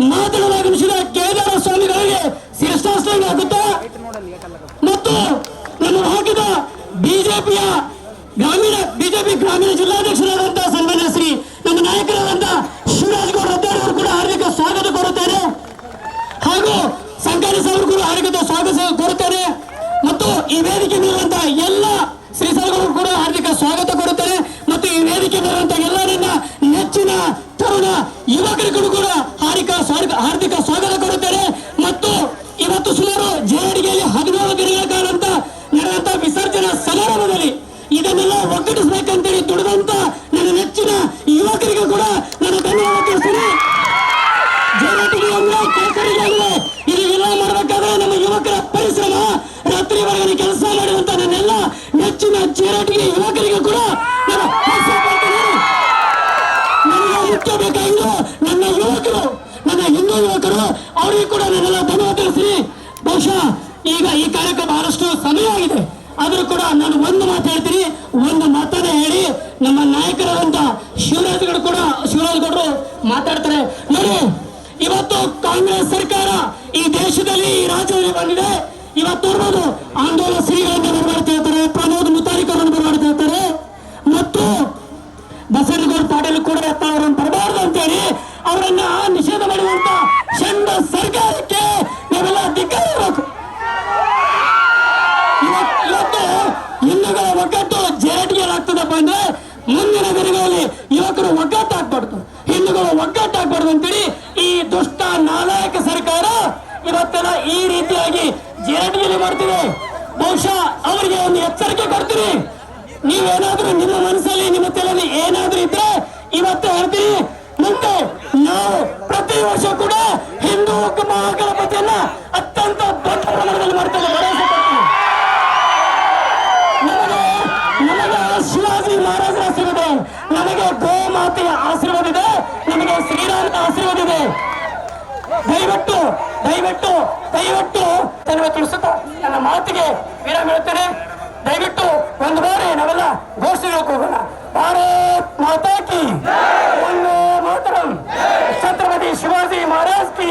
ಮಾತನಾಗಮಿಸಿದ ಕೇದಾರ ಸ್ವಾಮಿಗಳಿಗೆ ಶಿರಸ್ಥಾಸನ ಮತ್ತು ನಮ್ಮ ಹಾಕಿದ ಬಿಜೆಪಿಯ ಗ್ರಾಮೀಣ, ಬಿಜೆಪಿ ಗ್ರಾಮೀಣ ಜಿಲ್ಲಾಧ್ಯಕ್ಷರಾದಂತಹ ಸನ್ಮಾನ್ಯ ಶ್ರೀ ನಮ್ಮ ನಾಯಕರಾದಂತಹ ಶಿವರಾಜ್ ಗೌಡ ಅವರು ಕೂಡ ಹಾರ್ದಿಕ ಸ್ವಾಗತ ಕೋರುತ್ತೇನೆ. ಹಾಗೂ ಸಂಕಾರಿ ಸಾವರು ಕೂಡ ಹಾರ್ದಿಕ ಸ್ವಾಗತ ಕೋರುತ್ತೇನೆ. ಮತ್ತು ಈ ವೇದಿಕೆ ಮೇಲಿರುವಂತಹ ಎಲ್ಲ ಶ್ರೀ ಸಾರ್ಗಳು ಕೂಡ ಹಾರ್ದಿಕ ಸ್ವಾಗತ ಕೋರುತ್ತೇನೆ. ಮತ್ತು ಈ ವೇದಿಕೆ ಮೇಲಿರುವಂತಹ ಎಲ್ಲ ಇದನ್ನೆಲ್ಲ ಒಗ್ಗಟ್ಟಿಸಬೇಕಂತೇಳಿ ದುಡಿದಂತ ನನ್ನ ನೆಚ್ಚಿನ ಯುವಕರಿಗೂ ಕೂಡ ನಾನು ಧನ್ಯವಾದ ತಿಳಿಸ್ತೀನಿ. ಜೇರಟಿಗೆ ಅಂದ್ರೆ ಕೇಸರಿಗೆ ಅಂದ್ರೆ ಇದೆಲ್ಲ ಮಾಡಬೇಕಾದ್ರೆ ನಮ್ಮ ಯುವಕರ ಪರಿಶ್ರಮ ರಾತ್ರಿವರೆಗೆ ಕೆಲಸ ಮಾಡಿದಂತ ನನ್ನೆಲ್ಲ ನೆಚ್ಚಿನ ಜೇರಟಿಗೆ ಯುವಕರಿಗೂ ಕೂಡ ನಾನು ಹೆಸರು ಕೊಡ್ತೀನಿ. ನನಗೆ ಮುಖ್ಯ ಬೇಕಾಗಿರೋ ನನ್ನ ಯುವಕರು, ನನ್ನ ಹಿಂದೂ ಯುವಕರು, ಅವರಿಗೆ ಕೂಡ ನನ್ನೆಲ್ಲ ಧನ್ಯವಾದ ತಿಳಿಸ್ತೀನಿ. ಬಹುಶಃ ಈಗ ಈ ಕಾರ್ಯಕ್ರಮ ಬಹಳಷ್ಟು ಸಮಯ ಆಗಿದೆ. ಆದರೂ ಕೂಡ ನಾನು ಒಂದು ಮಾತು ಮಾತನ್ನ ಹೇಳಿ ನಮ್ಮ ನಾಯಕರಾದಂತ ಶಿವರಾಜ್ ಗೌಡ ಕೂಡ ಶಿವರಾಜ್ ಗೌಡರು ಮಾತಾಡ್ತಾರೆ. ನೋಡಿ, ಇವತ್ತು ಕಾಂಗ್ರೆಸ್ ಸರ್ಕಾರ ಈ ದೇಶದಲ್ಲಿ ಈ ರಾಜ್ಯದಲ್ಲಿ ಬಂದಿದೆ. ಇವತ್ತು ನೋಡ್ಬೋದು, ಆಂದೋಲನ ಶ್ರೀಗಳನ್ನು ಬರಮಾಡ್ತಾ ಇರ್ತಾರೆ, ಪ್ರಮೋದ್ ಮುತಾರಿಕರನ್ನು ಬರಮಾಡ್ತಾ ಇರ್ತಾರೆ. ಮತ್ತು ಬಸವನಗೌಡ ಪಾಟೀಲ್ ಕೂಡ ಅವರನ್ನು ಬರಬಾರದು ಅಂತೇಳಿ ಅವರನ್ನ ನಿಷೇಧ ಮಾಡುವಂತ ಚಂದ ಸರ್ಕಾರಕ್ಕೆ ಆಗ್ತದಪ್ಪ ಅಂದ್ರೆ ಮುಂದಿನ ದಿನಗಳಲ್ಲಿ ಯುವಕರು ಒಗ್ಗಟ್ಟಾಗ್ಬಾರ್ದು ಹಿಂದೂಗಳು ಒಗ್ಗಟ್ಟಾಗ್ಬಾರ್ದು ಅಂತೇಳಿ ಈ ದುಷ್ಟ ನಾಲಾಯಕ ಸರ್ಕಾರ ಇವತ್ತೆಲ್ಲ ಈ ರೀತಿಯಾಗಿ ಜೇಡಿಯಲ್ಲಿ ಮಾಡ್ತಿದೆ. ಬಹುಶಃ ಅವರಿಗೆ ಒಂದು ಎಚ್ಚರಿಕೆ ಕೊಡ್ತೀರಿ ನೀವೇನಾದ್ರೂ ನಿಮ್ಮ ಮನಸ್ಸಲ್ಲಿ, ನಿಮ್ಮ ತಲೆಯಲ್ಲಿ ಏನಾದ್ರೂ ಇದ್ರೆ ಇವತ್ತು ಹೇಳ್ತೀರಿ ಮುಂದೆ ನಾವು ಪ್ರತಿ ವರ್ಷ ಕೂಡ ಹಿಂದೂ ಮಹಾಗಣಪತಿಯನ್ನ ಅತ್ಯಂತ ದೊಡ್ಡ ಪ್ರಮಾಣದಲ್ಲಿ ಮಾಡ್ತೇವೆ ನಮಗೆ ಗೋಮಾತೆಯ ಆಶೀರ್ವಾದ ಇದೆ ನಮಗೆ ಶ್ರೀರಾಮನ ಆಶೀರ್ವಾದ ಇದೆ ದಯವಿಟ್ಟು ದಯವಿಟ್ಟು ದಯವಿಟ್ಟು ನನಗೆ ತಿಳಿಸುತ್ತಾ ನನ್ನ ಮಾತಿಗೆ ವಿರಾಮ ಹೇಳ್ತೇನೆ ದಯವಿಟ್ಟು ಒಂದು ಬಾರಿ ನಾವೆಲ್ಲ ಘೋಷಣೆ ಹೋಗೋಣ. ಭಾರತ್ ಮಾತಾಕಿ ಒಂದು ಮಾತರಂ. ಛತ್ರಪತಿ ಶಿವಾಜಿ ಮಹಾರಾಜ್ ಕಿ.